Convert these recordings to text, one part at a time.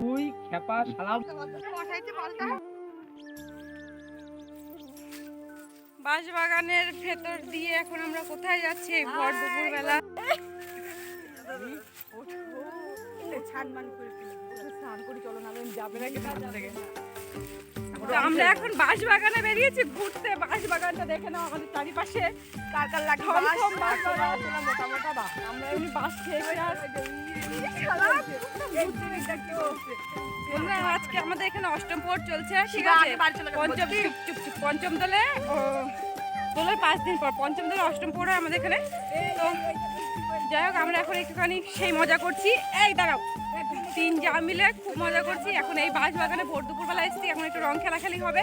তুই খেপা শালা বাঁশবাগানের ভেতর দিয়ে এখন আমরা কোথায় যাচ্ছি ঘর ভর দুপুর বেলা স্নান করে চলো না যাবে তো আমরা এখন বাঁশ বাগানে বেরিয়েছি ঘুরতে। বাঁশ বাগানটা দেখে নাও আমাদের চারিপাশে কার কার লাগে আমরা এমনি বাঁশ খেয়ে আজকে আমাদের এখানে অষ্টম পর চলছে ঠিক আছে? পঞ্চম চুপ চুপ চুপ পঞ্চম দলে ও দোলের পাঁচ দিন পর, পঞ্চম দলে অষ্টম পড়ে আমাদের এখানে। তো যাই হোক, আমরা এখন একটুখানি সেই মজা করছি। এই দাঁড়াও, তিন যা মিলে খুব মজা করছি। এখন এই বাস বাগানে ভোর দুপুরবেলা এসেছি, এখন একটু রং খেলা খেলি হবে।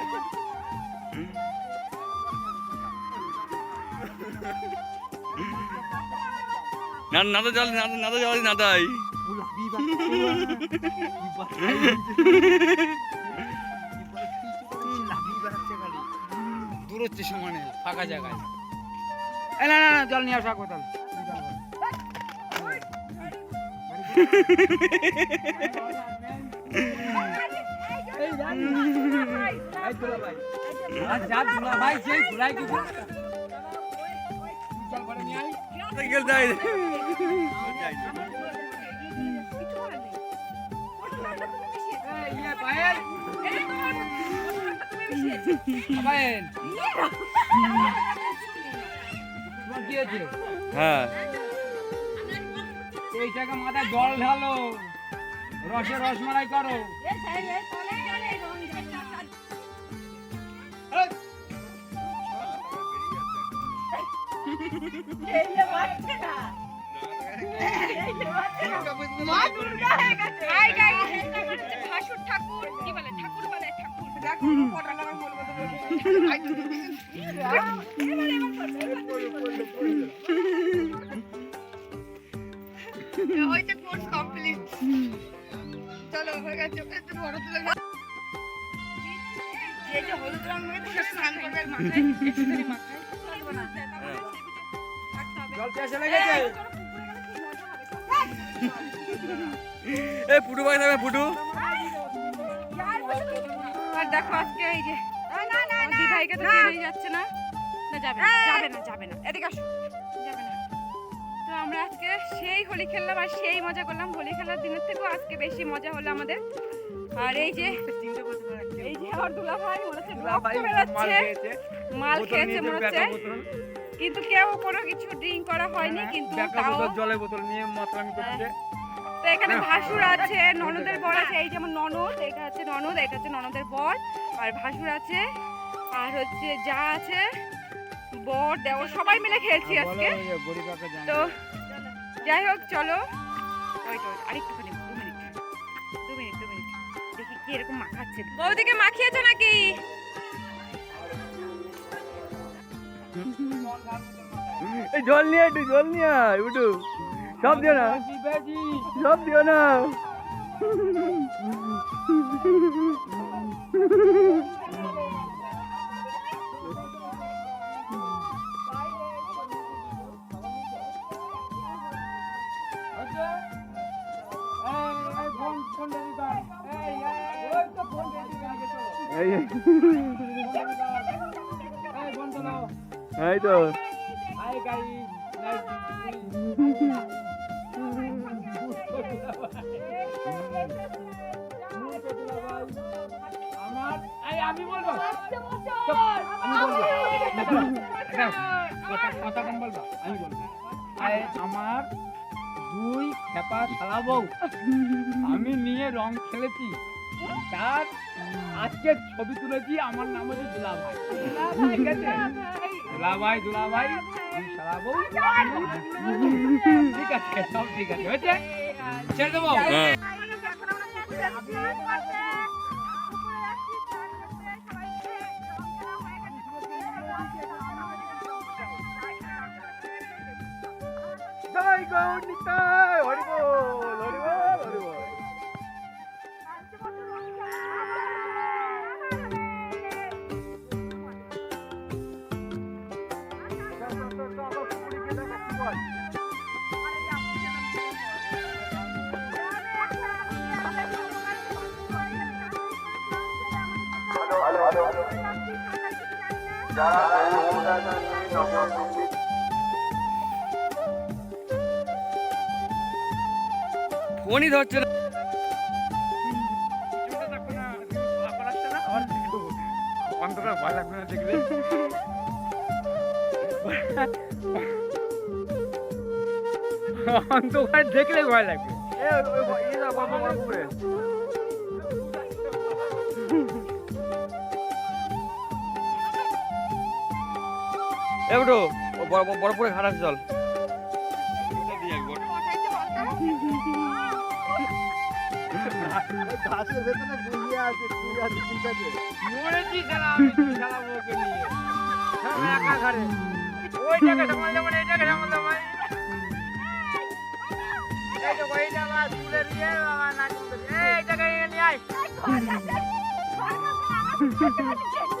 না নাদা জল নাদা নাদা জল নাদাই দূর হচ্ছে সমানে ফাঁকা জায়গায় এ, না না না জল নিয়ে আসা কোথাও ভাই সেই ঘুরাই কিছু জল ভরে ইয়ে, হ্যাঁ এইটাকে মাথায় জল ঢালো রসে রসমালাই করো ভাসুর ঠাকুর কি বলে ঠাকুর বলে ঠাকুর কোর্স কমপ্লিট চলো হয়ে গেছে বড় তুলে নাও। যে হলুদ রং স্নান করবে মাথায় জল লেগেছে ভাই থাকবে পুটু। আর দেখো আজকে এই যে আমার তো চেনেই যাচ্ছে না। না যাবে না যাবে না যাবে না। এদিকে আসো। যাবে না। তো আমরা আজকে সেই হোলি খেললাম আর সেই মজা করলাম। হোলি খেলার দিনের থেকেও আজকে বেশি মজা হলো আমাদের। আর এই যে এই যে আমার দুলা ভাই মনে হচ্ছে মাল খেয়েছে। মনে হচ্ছে। কিন্তু কেউ কোনো কিছু ড্রিঙ্ক করা হয়নি কিন্তু তাও জলের বোতল নিয়ে মাতলামি করছে তো এখানে ভাসুর আছে ননদের বর আছে এই যেমন ননদ এটা হচ্ছে ননদ এটা হচ্ছে ননদের বর আর ভাসুর আছে আর হচ্ছে যা আছে বর দেওর সবাই মিলে খেলছি আজকে। তো যাই হোক চলো। আরেকটুখানি দু মিনিট দু মিনিট দু মিনিট। দেখি কি এরকম মাখাচ্ছে। বৌদিকে মাখিয়েছো নাকি? এই জল নিয়ে একটু জল নিয়ে আয় উঠু সব দিও না সব দিও না এই এই তো। আমার এই আমি বলব। বলব। কথা কথা কম বলবা আমি বলব। আমার দুই খেপা শালাবো আমি নিয়ে রং খেলেছি। তার আজকে ছবি তুলেছি আমার নাম হচ্ছে ঠিক আছে? দুলাভাই দুলাভাই। শালাবো ঠিক আছে সব ঠিক আছে হয়েছে? ছেড়ে দেবো? হ্যাঁ। জয় গৌর নিতাই। ফোনই ধরছে না অন্ধকার ভয় লাগবে না দেখলে অন্ধকার দেখলে ভয় লাগবে জায়গা চুলের ইয়ে বাবা নাচ করছে এই জায়গায় নিয়ে আয়।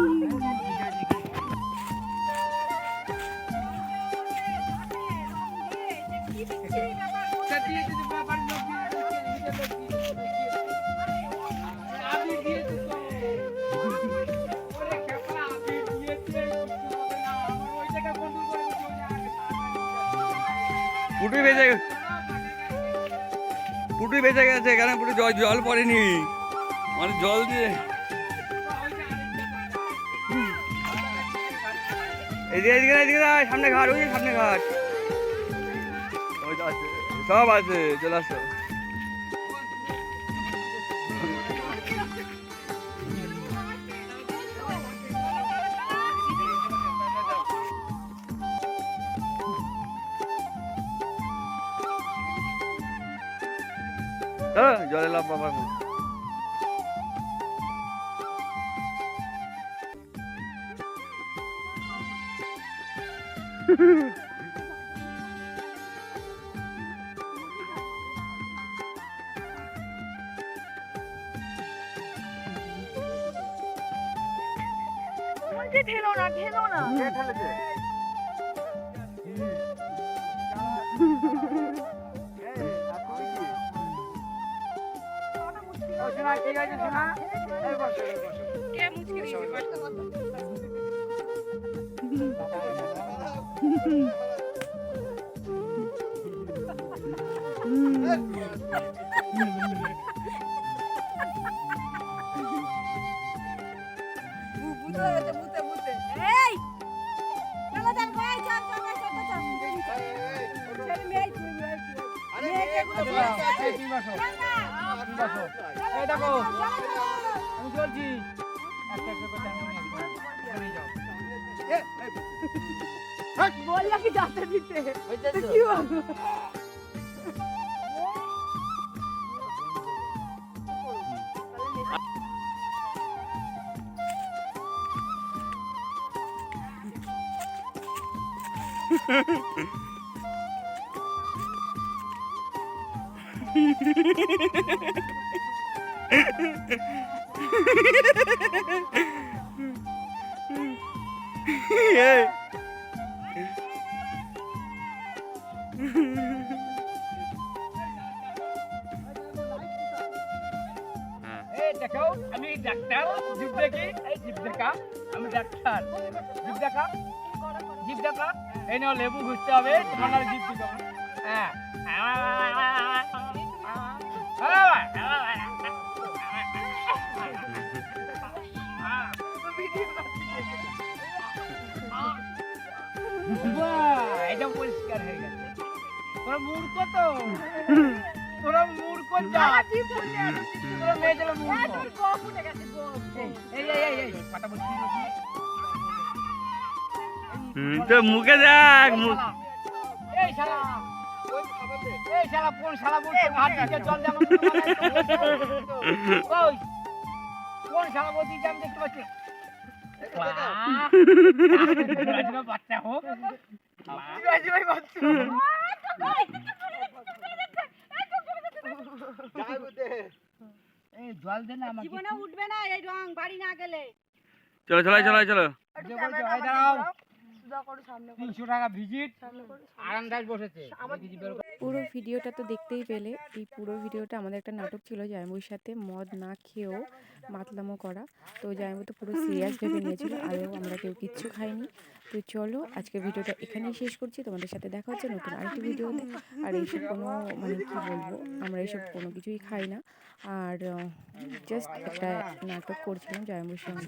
পুটুই বেঁচে গে- পুটুই বেঁচে গেছে কেন পুটু জল জল পড়েনি। মানে জল দিয়ে এদিকে এদিকে এদিকে সামনে ঘাট, ওই সামনে ঘাট। সব আছে, চলে আসো। হ্যাঁ জলে লাভ বাবা। ঠেলো না ঠেলো না। শোনা ঠিক আছে শোনা এই বসো বসো কে মুচকে দিয়েছে এই চলো যান ভাই চল চল চল চল ছেলে মেয়ে তুই মেয়ে আরে মেয়ে মেয়ে এগুলো কোথায় বলছে? আছে? এই বসো তুমি বসো। এই দেখো আমি চলছি একটা একটা করে টানিয়ে নিয়ে আসব। নিয়ে যাও বললা কি যাতে দিতে কি বলব এই এই দেখো, আমি ডাক্তার জিভ দেখি, এই জিভ দেখা, আমি ডাক্তার। জিভ দেখা জিপ দেখো, এই নাও লেবু ঘুরতে হবে, তোমার নাহলে জিপ দিতে হবে হ্যাঁ। এটা পরিষ্কার হয়ে গেছে তোরা মূর্খ তো তোরা মূর্খ যা তোরা মূর্খ এই এই এই এই কথা বলছি হুম, তো মুখে দেখ মুখ এই শালা এই শালা কোন শালা জল জামা ওই কোন দেখতে বাচ্চা হোক জল দে না আমাকে। জীবনে উঠবে না এই রং বাড়ি না গেলে। চলো চলো চলো চলো। যে বলছে, "এই দাঁড়াও। তিনশো টাকা ভিজিট আরামদায়ক বসেছে। পুরো ভিডিওটা তো দেখতেই পেলে। এই পুরো ভিডিওটা আমাদের একটা নাটক ছিল জামাইবুর সাথে মদ না খেয়েও মাতলামো করা। তো জামাইবু তো পুরো সিরিয়াস ভেবে নিয়েছিল আরও আমরা কেউ কিচ্ছু খাইনি। তো চলো আজকে ভিডিওটা এখানেই শেষ করছি। তোমাদের সাথে দেখা হচ্ছে নতুন আরেকটি ভিডিওতে। আর এইসব কোনো মানে কি বলব, আমরা এইসব কোনো কিছুই খাই না। আর জাস্ট একটা নাটক করছিলাম জামাইবুর সঙ্গে।